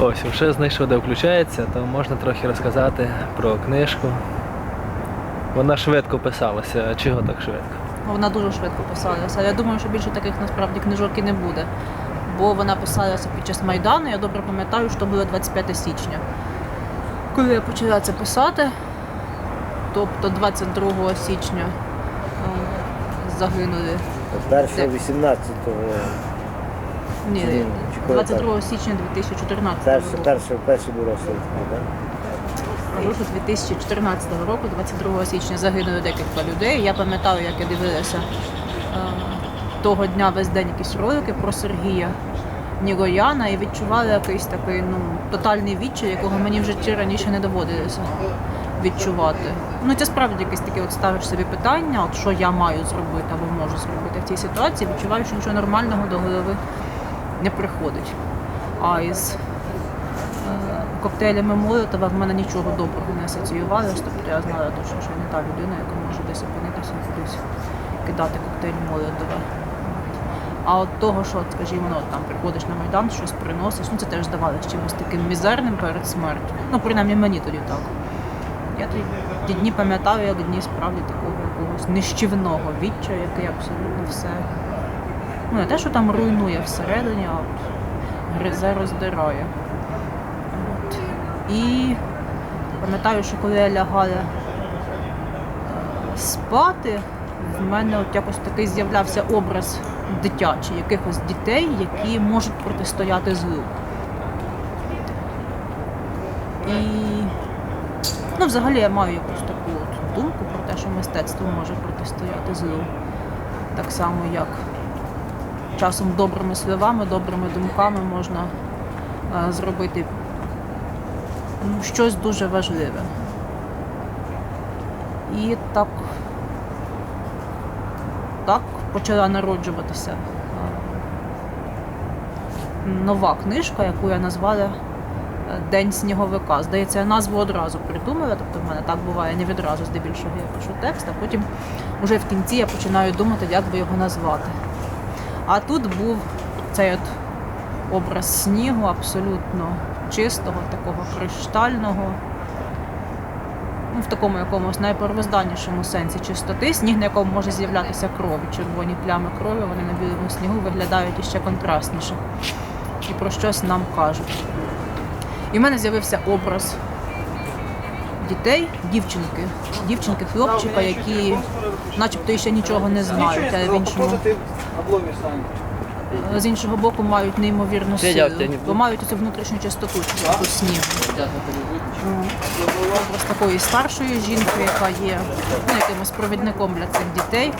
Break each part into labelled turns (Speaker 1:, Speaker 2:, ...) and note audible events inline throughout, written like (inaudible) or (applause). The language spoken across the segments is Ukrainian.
Speaker 1: Ось, вже знайшов, де включається, то можна трохи розказати про книжку. Вона швидко писалася. Чого так швидко?
Speaker 2: Вона дуже швидко писалася. Я думаю, що більше таких насправді книжок і не буде. Бо вона писалася під час Майдану. Я добре пам'ятаю, що було 25 січня. Коли я почала це писати, тобто 22 січня е, загинули.
Speaker 3: Першого 18-го,
Speaker 2: Ні, 22 січня 2014
Speaker 3: перший,
Speaker 2: року.
Speaker 3: перший, перший дорослий, так?
Speaker 2: Що 2014 року, 22 січня, загинули декілька людей. Я пам'ятаю, як я дивилася е, того дня весь день якісь ролики про Сергія Нігояна і відчувала якийсь такий ну, тотальний відчай, якого мені в житті раніше не доводилося відчувати. Ну це справді якесь таке, от ставиш собі питання, от що я маю зробити або можу зробити в цій ситуації, відчуваю, що нічого нормального до голови не приходить. А із е, коктейлями Молотова в мене нічого доброго не асоціювалося. Тобто я знала точно, що я не та людина, яка може десь опинитися кудись кидати коктейль Молотова. А от того, що, скажімо, ну, там приходиш на Майдан, щось приносиш, ну це теж здавалося чимось таким мізерним перед смертю. Ну, принаймні мені тоді так. Я тоді дні пам'ятаю, як дні справді такого якогось нищівного відчаю, який абсолютно все. Ну, не те, що там руйнує всередині, а от гризе, роздирає. От. І пам'ятаю, що коли я лягала е, спати, в мене от якось такий з'являвся образ дитячий, якихось дітей, які можуть протистояти злу. І ну, взагалі я маю якусь таку от думку про те, що мистецтво може протистояти злу. Так само, як часом добрими словами, добрими думками можна е, зробити ну, щось дуже важливе. І так, так почала народжуватися е, нова книжка, яку я назвала е, День сніговика. Здається, я назву одразу придумала, тобто в мене так буває не відразу, здебільшого я пишу текст, а потім вже в кінці я починаю думати, як би його назвати. А тут був цей от образ снігу абсолютно чистого, такого криштального. Ну, в такому якомусь найпервозданнішому сенсі чистоти. Сніг, на якому може з'являтися кров. Червоні плями крові, вони на білому снігу виглядають іще контрастніше. І про щось нам кажуть. І в мене з'явився образ дітей, дівчинки, дівчинки, хлопчика, які начебто ще нічого не знають, але в іншому з іншого боку мають неймовірну силу, бо мають цю внутрішню чистоту, чистоту снігу. Образ такої старшої жінки, яка є ну, якимось провідником для цих дітей,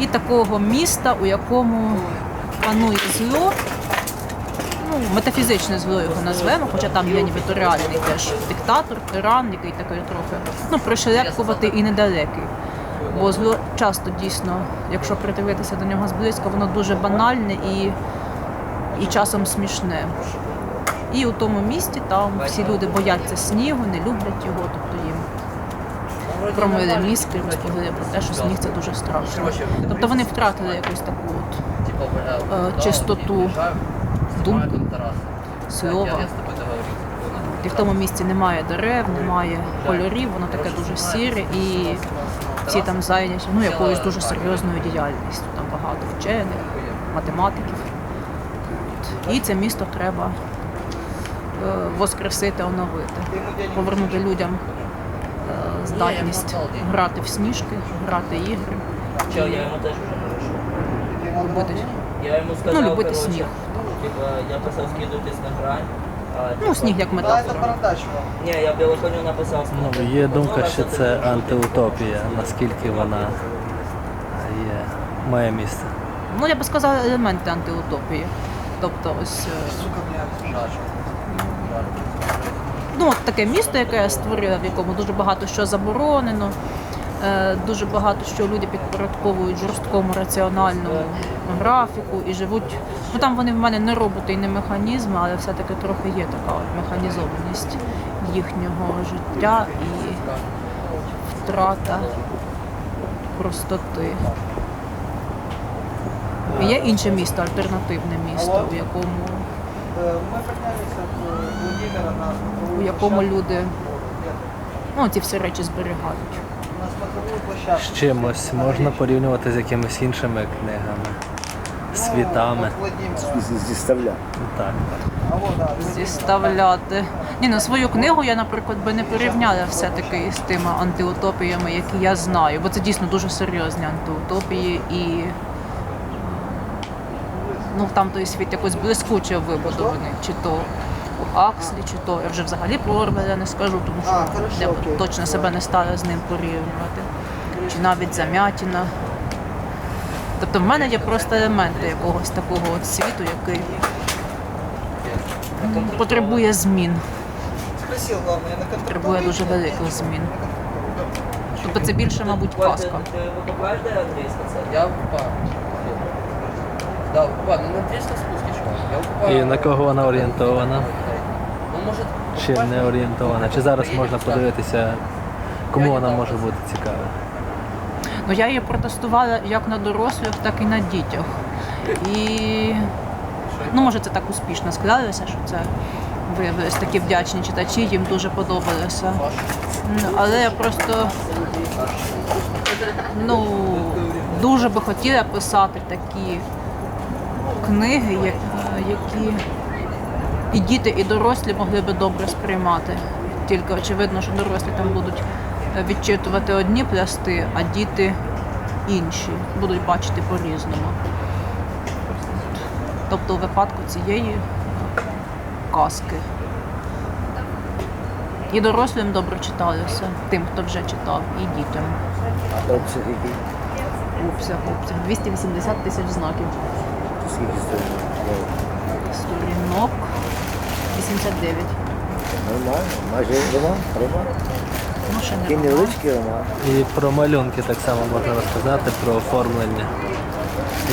Speaker 2: і такого міста, у якому панує зло, метафізичне зло його назвемо, хоча там є нібито реальний теж диктатор, тиран, який такий трохи ну, пришелепкувати і недалекий. Бо зло часто дійсно, якщо придивитися до нього зблизька, воно дуже банальне і, і часом смішне. І у тому місті там всі люди бояться снігу, не люблять його, тобто їм промили мізки, розповіли про те, що сніг це дуже страшно. Тобто вони втратили якусь таку от е, чистоту думки, слова. І в тому місці немає дерев, немає кольорів, воно таке дуже сіре і всі там зайняті ну, якоюсь дуже серйозною діяльністю. Там багато вчених, математиків. І це місто треба е, воскресити, оновити, повернути людям е, здатність грати в сніжки, грати ігри,
Speaker 4: Чё, я. Я ему сказал,
Speaker 2: Ну, любити
Speaker 4: короче,
Speaker 2: сніг.
Speaker 4: Типа, я писав скидывайтесь на грань. а,
Speaker 2: Ну,
Speaker 4: типа,
Speaker 2: сніг як метафора.
Speaker 4: Ні, я білу коню написав.
Speaker 1: Ну, є думка, що
Speaker 4: це
Speaker 1: антиутопія, наскільки вона є, має місце.
Speaker 2: Ну, я би сказала, елементи антиутопії. Тобто ось. е, Ну, от таке місто, яке я створила, в якому дуже багато що заборонено, дуже багато що люди підпорядковують жорсткому раціональному графіку і живуть. Ну там вони в мене не роботи і не механізми, але все-таки трохи є така от механізованість їхнього життя і втрата простоти. І Є інше місто, альтернативне місто, у якому у якому люди ну, ці всі речі зберігають.
Speaker 1: З чимось можна порівнювати з якимись іншими книгами, світами.
Speaker 3: Зі- Зіставляти.
Speaker 1: Так.
Speaker 2: зіставляти. Ні, ну свою книгу я, наприклад, би не порівняла все-таки з тими антиутопіями, які я знаю, бо це дійсно дуже серйозні антиутопії і ну там той світ якось блискуче вибудований, чи то у Акслі, чи то я вже взагалі про Орвеля не скажу, тому що я б точно себе не стала з ним порівнювати. Чи навіть Замятіна. Тобто в мене є просто елементи якогось такого от світу, який потребує змін. Потребує дуже великих змін. Тобто це більше, мабуть,
Speaker 4: викупаєш, де?
Speaker 5: Я упал. Да. Ну, на 300 спуски шел. Я упал.
Speaker 1: І на кого вона орієнтована?
Speaker 5: Ну,
Speaker 1: Чи не орієнтована? Чи зараз можна подивитися, кому вона може бути цікава?
Speaker 2: Ну я її протестувала як на дорослих, так і на дітях. І ну, може це так успішно склалося, що це виявилися такі вдячні читачі, їм дуже подобалося. Ну, Але я просто ну, дуже би хотіла писати такі книги, які і діти, і дорослі могли би добре сприймати. Тільки очевидно, що дорослі там будуть е, відчитувати одні пласти, а діти інші будуть бачити по-різному. Тобто у випадку цієї е, казки. І дорослим добре читалося, тим, хто вже читав, і дітям.
Speaker 3: Обсяг який?
Speaker 2: Обсяг, обсяг. 280 тисяч знаків.
Speaker 3: Скільки?
Speaker 2: Сторінок 89.
Speaker 3: Нормально. Майже роман. Роман.
Speaker 2: Ну, ще не роман.
Speaker 3: невеличкий роман.
Speaker 1: І про малюнки так само можна розказати, про оформлення.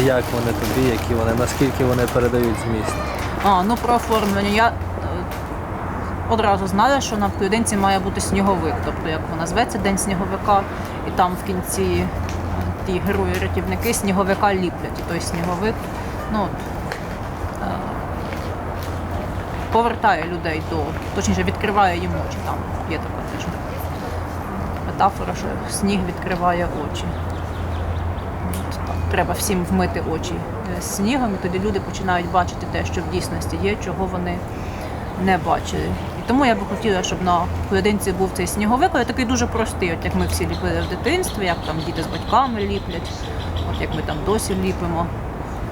Speaker 1: Як вони тобі, які вони, наскільки вони передають зміст.
Speaker 2: А, ну про оформлення. Я е, одразу знала, що на вкладинці має бути сніговик. Тобто, як вона зветься День сніговика, і там в кінці е, ті герої-рятівники сніговика ліплять. І той сніговик ну, от, е, повертає людей до, точніше, відкриває їм очі. Там є така теж метафора, що сніг відкриває очі. Так, Треба всім вмити очі е, снігом, і тоді люди починають бачити те, що в дійсності є, чого вони не бачили. І тому я би хотіла, щоб на поєдинці був цей сніговик, але такий дуже простий, от як ми всі ліпили в дитинстві, як там діти з батьками ліплять, от як ми там досі ліпимо.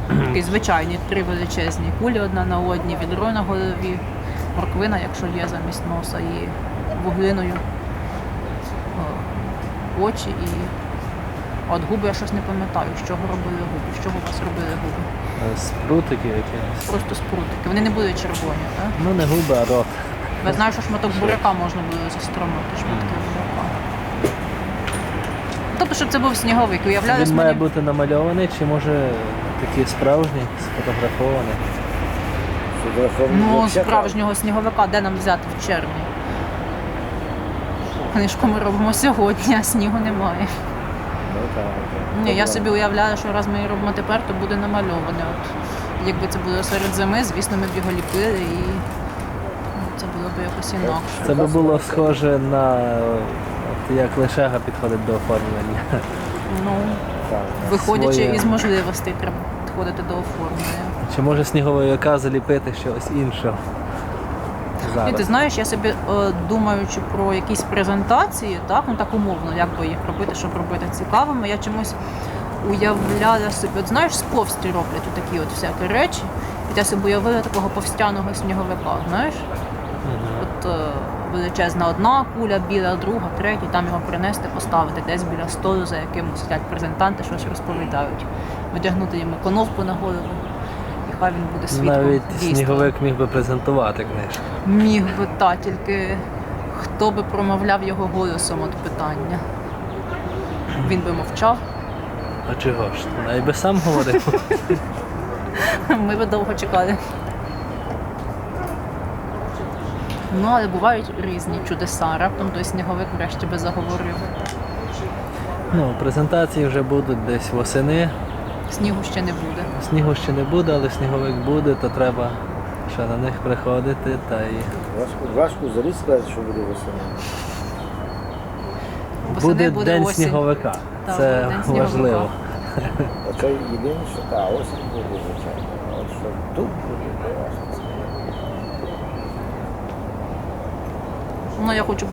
Speaker 2: (clears throat) Такі звичайні три величезні кулі одна на одній, відро на голові, морквина, якщо є замість носа, і вуглиною очі і от губи я щось не пам'ятаю, з чого робили губи, з чого у вас робили губи.
Speaker 1: Е, Спрутики якісь.
Speaker 2: Просто спрутики. Вони не були червоні, так?
Speaker 1: Ну не губи, а рот.
Speaker 2: Я знаю, що шматок буряка можна було застромити, шматки буряка. Тобто, щоб це був сніговик. Уявлялись
Speaker 1: Він має
Speaker 2: мені.
Speaker 1: бути намальований, чи може такий справжній, сфотографований.
Speaker 3: Фотографований.
Speaker 2: Ну, справжнього сніговика, де нам взяти в червні? Книжку ми робимо сьогодні, а снігу немає.
Speaker 3: Ну, так, так.
Speaker 2: Ні, я собі уявляю, що раз ми її робимо тепер, то буде намальоване. От, якби це було серед зими, звісно, ми б його ліпили і це було б якось інакше.
Speaker 1: Це би було схоже на от як лишега підходить до оформлення.
Speaker 2: Ну,
Speaker 3: Так.
Speaker 2: виходячи
Speaker 1: Своє.
Speaker 2: із можливостей, треба підходити до оформлення.
Speaker 1: Чи може сніговика заліпити щось іншого?
Speaker 2: І ти знаєш, я собі е, думаючи про якісь презентації, так, ну так умовно, як би їх робити, щоб робити цікавими, я чомусь уявляла собі, от знаєш, з повсті роблять такі от всякі речі. І я собі уявила такого повстяного сніговика, знаєш? От е, величезна одна куля, біла, друга, третя, там його принести, поставити десь біля столу, за яким сидять презентанти, щось розповідають, одягнути йому коновку на голову, і хай він буде свідком
Speaker 1: Навіть
Speaker 2: дійства.
Speaker 1: сніговик міг би презентувати книжку.
Speaker 2: Міг би та, тільки хто би промовляв його голосом от питання. Він би мовчав,
Speaker 1: А чого ж? Навіть би сам говорив. (laughs)
Speaker 2: ми би довго чекали. Ну, але бувають різні чудеса. Раптом той сніговик врешті би заговорив.
Speaker 1: Ну, презентації вже будуть десь восени.
Speaker 2: Снігу ще не буде.
Speaker 1: Снігу ще не буде, але сніговик буде, то треба що на них приходити та й
Speaker 3: Важко, важко взагалі сказати, що буде восени.
Speaker 2: Восени
Speaker 1: буде,
Speaker 2: буде
Speaker 1: день
Speaker 2: осінь.
Speaker 1: сніговика.
Speaker 2: Так,
Speaker 1: Це
Speaker 2: День сніговика.
Speaker 1: важливо.
Speaker 3: Оце єдине, що та осінь буде, звичайно. А От що тут буде, то важко сказати.
Speaker 2: Ну, я хочу